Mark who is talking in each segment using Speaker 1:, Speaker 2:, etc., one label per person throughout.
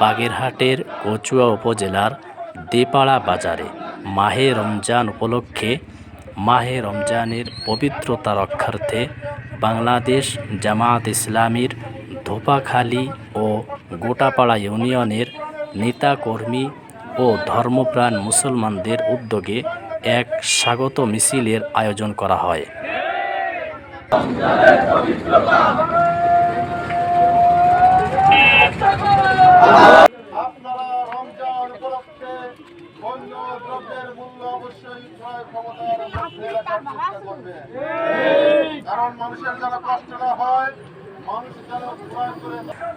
Speaker 1: বাগেরহাটের কচুয়া উপজেলার দেপাড়া বাজারে মাহে রমজান উপলক্ষে, মাহে রমজানের পবিত্রতা রক্ষার্থে বাংলাদেশ জামায়াত ইসলামীর ধোপাখালী ও গোটাপাড়া ইউনিয়নের নেতাকর্মী ও ধর্মপ্রাণ মুসলমানদের উদ্যোগে এক স্বাগত মিছিলের আয়োজন করা হয়।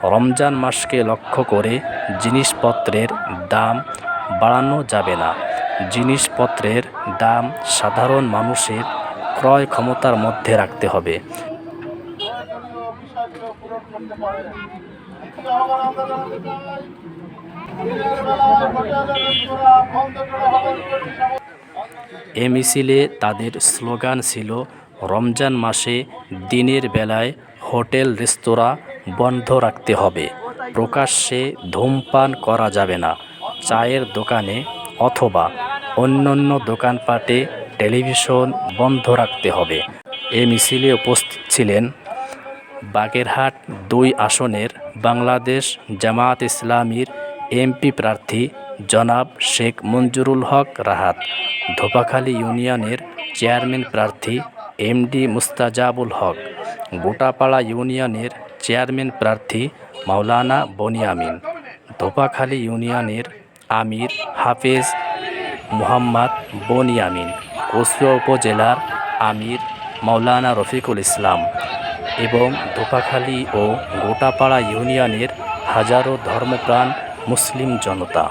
Speaker 1: রমজান মাসকে লক্ষ্য করে জিনিসপত্রের দাম বাড়ানো যাবে না। জিনিসপত্রের দাম সাধারণ মানুষের ক্রয় ক্ষমতার মধ্যে রাখতে হবে
Speaker 2: প্রয়োজনীয় বিষয়গুলো পূরণ করতে পারে দ্বিতীয় আহ্বান আমরা জানাতে চাই দিনের বেলায় হোটেলের রেস্তোরাঁ বন্ধ করা হবে প্রতি সময়
Speaker 1: এ মিছিলে তাদের স্লোগান ছিল, রমজান মাসে দিনের বেলায় হোটেল, রেস্তোরাঁ বন্ধ রাখতে হবে। প্রকাশ্যে ধূমপান করা যাবে না। চায়ের দোকানে অথবা অন্যান্য দোকানপাটে টেলিভিশন বন্ধ রাখতে হবে। এ মিছিলে উপস্থিত ছিলেন বাগেরহাট দুই আসনের বাংলাদেশ জামায়াত ইসলামীর এমপি প্রার্থী জনাব শেখ মঞ্জুরুল হক রাহাত, ধোপাখালী ইউনিয়নের চেয়ারম্যান প্রার্থী এমডি মুস্তাজাবুল হক, গোটাপাড়া ইউনিয়নের চেয়ারম্যান প্রার্থী মাওলানা বনিয়ামিন ধোপাখালী ইউনিয়নের আমির হাফেজ মোহাম্মদ বনিয়ামিন কসুয়া উপজেলার আমির মাওলানা রফিকুল ইসলাম। এবং ধোপাখালী ও গোটাপাড়া ইউনিয়নের হাজারো ধর্মপ্রাণ মুসলিম জনতা।